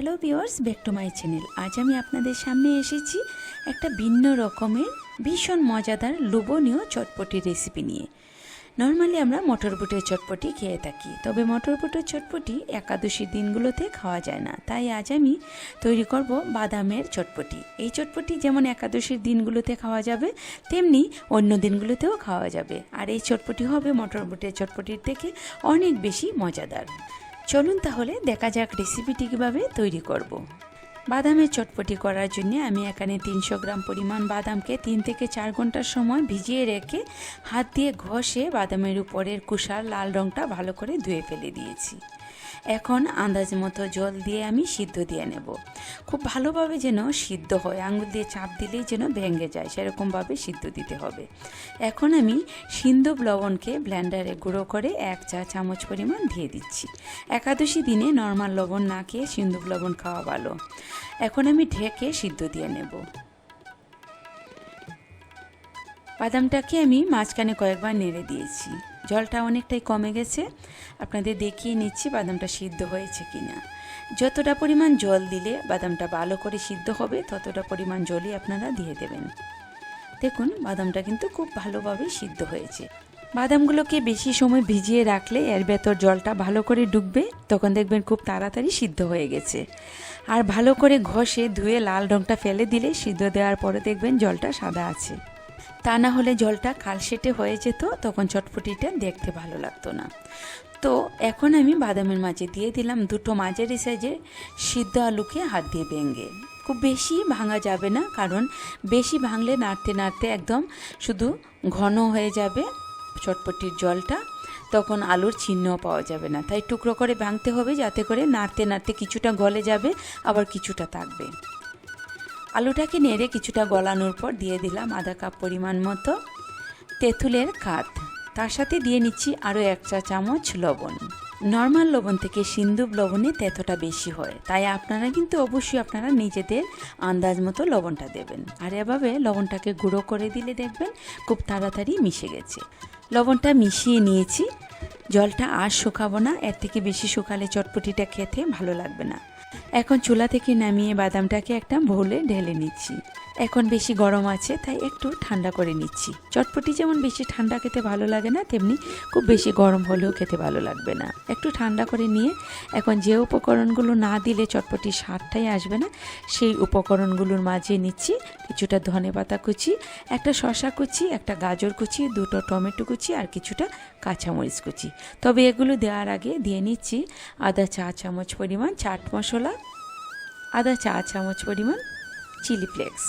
Hello viewers back to my channel আজ আমি আপনাদের সামনে এসেছি একটা ভিন্ন রকমের ভীষণ মজাদার লোভনীয় চটপটি রেসিপি নিয়ে। নর্মালি আমরা মটর বুটের চটপটি খেয়ে থাকি, তবে মটর বুটের চটপটি একাদশীর দিনগুলোতে খাওয়া যায় না। তাই আজ আমি তৈরি করব বাদামের চটপটি। এই চটপটি যেমন একাদশীর দিনগুলোতে খাওয়া যাবে, তেমনি অন্য দিনগুলোতেও খাওয়া যাবে। আর এই চটপটি হবে মটর বুটের চটপটির থেকে অনেক বেশি মজাদার। চলুন তাহলে দেখা যাক রেসিপিটি কীভাবে তৈরি করব। বাদামের চটপটি করার জন্য আমি এখানে তিনশো গ্রাম পরিমাণ বাদামকে তিন থেকে চার ঘণ্টার সময় ভিজিয়ে রেখে হাত দিয়ে ঘষে বাদামের উপরের কুষার লাল রঙটা ভালো করে ধুয়ে ফেলে দিয়েছি এখন আন্দাজ মতো জল দিয়ে আমি সিদ্ধ দিয়ে নেব। খুব ভালোভাবে যেন সিদ্ধ হয়, আঙুল দিয়ে চাপ দিলেই যেন ভেঙে যায়, সেরকমভাবে সিদ্ধ দিতে হবে। এখন আমি সিন্ধু লবণকে ব্লেন্ডারে গুঁড়ো করে এক চা চামচ পরিমাণ দিয়ে দিচ্ছি। একাদশী দিনে নর্মাল লবণ না খেয়ে সিন্ধু লবণ খাওয়া ভালো। এখন আমি ঢেকে সিদ্ধ দিয়ে নেব। বাদামটাকে আমি মাঝখানে কয়েকবার নেড়ে দিয়েছি। জলটা অনেকটাই কমে গেছে। আপনাদের দেখিয়ে নিচ্ছি বাদামটা সিদ্ধ হয়েছে কি না যতটা পরিমাণ জল দিলে বাদামটা ভালো করে সিদ্ধ হবে, ততটা পরিমাণ জলই আপনারা দিয়ে দেবেন। দেখুন, বাদামটা কিন্তু খুব ভালোভাবে সিদ্ধ হয়েছে। বাদামগুলোকে বেশি সময় ভিজিয়ে রাখলে এর ভেতর জলটা ভালো করে ডুববে, তখন দেখবেন খুব তাড়াতাড়ি সিদ্ধ হয়ে গেছে। আর ভালো করে ঘষে ধুয়ে লাল রঙটা ফেলে দিলে সিদ্ধ দেওয়ার পরে দেখবেন জলটা সাদা আছে। তা না হলে জলটা কালশেটে হয়ে যেত, তখন চটপটিটা দেখতে ভালো লাগতো না। তো এখন আমি বাদামের মাঝে দিয়ে দিলাম দুটো মাঝারি সাইজের সিদ্ধ আলুকে হাত দিয়ে ভেঙে। খুব বেশি ভাঙা যাবে না, কারণ বেশি ভাঙলে নাড়তে নাড়তে একদম শুধু ঘন হয়ে যাবে চটপটির জলটা, তখন আলুর চিহ্নও পাওয়া যাবে না। তাই টুকরো করে ভাঙতে হবে, যাতে করে নাড়তে নাড়তে কিছুটা গলে যাবে, আবার কিছুটা থাকবে। আলুটাকে নেড়ে কিছুটা গলানোর পর দিয়ে দিলাম আধা কাপ পরিমাণ মতো তেঁতুলের কাত। তার সাথে দিয়ে নিচ্ছি আরও এক চা চামচ লবণ। নর্মাল লবণ থেকে সিন্দুক লবণে তেতোটা বেশি হয়, তাই আপনারা কিন্তু অবশ্যই আপনারা নিজেদের আন্দাজ মতো লবণটা দেবেন। আর এভাবে লবণটাকে গুঁড়ো করে দিলে দেখবেন খুব তাড়াতাড়ি মিশে গেছে। লবণটা মিশিয়ে নিয়েছি, জলটা আর শুকাবো না, এর থেকে বেশি শুকালে চটপটিটা খেতে ভালো লাগবে না। এখন চুলা থেকে নামিয়ে বাদামটাকে একটা ভোলে ঢেলে নিচ্ছি। এখন বেশি গরম আছে, তাই একটু ঠান্ডা করে নিচ্ছি। চটপটি যেমন বেশি ঠান্ডা খেতে ভালো লাগে না, তেমনি খুব বেশি গরম হলেও খেতে ভালো লাগবে না। একটু ঠান্ডা করে নিয়ে এখন যে উপকরণগুলো না দিলে চটপটির স্বাদটাই আসবে না, সেই উপকরণগুলোর মাঝে নিচ্ছি কিছুটা ধনে পাতা কুচি, একটা শশা কুচি, একটা গাজর কুচি, দুটো টমেটো কুচি আর কিছুটা কাঁচামরিচ কুচি। তবে এগুলো দেওয়ার আগে দিয়ে নিচ্ছি আদা চা চামচ পরিমাণ, চাট মশলা আদা চা, চামচ পরিমাণ চিলি ফ্লেক্স।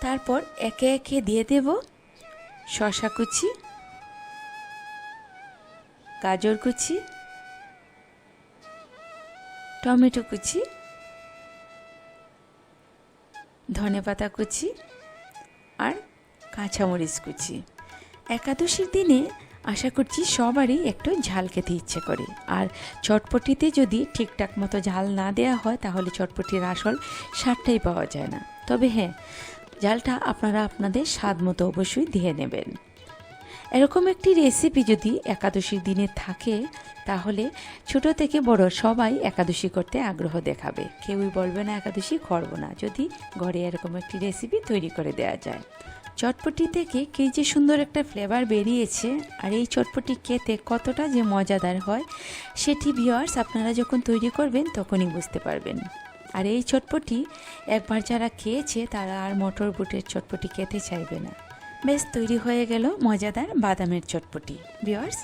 তারপর একে একে দিয়ে দেব শশা কুচি, গাজর কুচি, টমেটো কুচি, ধনে পাতা কুচি আর কাঁচামরিচ কুচি। একাদশীর দিনে আশা করছি সবারই একটু ঝাল খেতে ইচ্ছে করে। আর চটপটিতে যদি ঠিকঠাক মতো ঝাল না দেওয়া হয়, তাহলে চটপটির আসল স্বাদটাই পাওয়া যায় না। তবে হ্যাঁ ঝালটা আপনারা আপনাদের স্বাদ মতো অবশ্যই দিয়ে নেবেন। এরকম একটি রেসিপি যদি একাদশীর দিনে থাকে, তাহলে ছোট থেকে বড় সবাই একাদশী করতে আগ্রহ দেখাবে। কেউই বলবে না একাদশী করব না। যদি ঘরে এরকম একটি রেসিপি তৈরি করে দেওয়া যায়। চটপটি থেকে কী যে সুন্দর একটা ফ্লেভার বেরিয়েছে আর এই চটপটি খেতে কতটা যে মজাদার হয়, সেটি ভিওয়ার্স আপনারা যখন তৈরি করবেন তখনই বুঝতে পারবেন। আর এই চটপটি একবার যারা খেয়েছে তারা আর মটর বুটের চটপটি খেতে চাইবে না। বেশ, তৈরি হয়ে গেল মজাদার বাদামের চটপটি। ভিওয়ার্স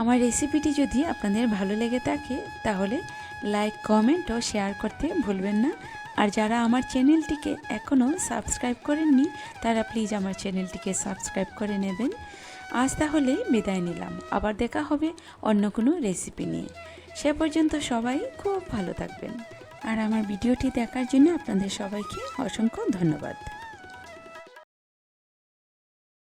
আমার রেসিপিটি যদি আপনাদের ভালো লেগে থাকে তাহলে লাইক কমেন্ট ও শেয়ার করতে ভুলবেন না। আর যারা আমার চ্যানেলটিকে এখনও সাবস্ক্রাইব করেননি, তারা প্লিজ আমার চ্যানেলটিকে সাবস্ক্রাইব করে নেবেন। আজ তাহলে বিদায় নিলাম। আবার দেখা হবে অন্য কোনো রেসিপি নিয়ে। সে পর্যন্ত সবাই খুব ভালো থাকবেন। আর আমার ভিডিওটি দেখার জন্য আপনাদের সবাইকে অসংখ্য ধন্যবাদ।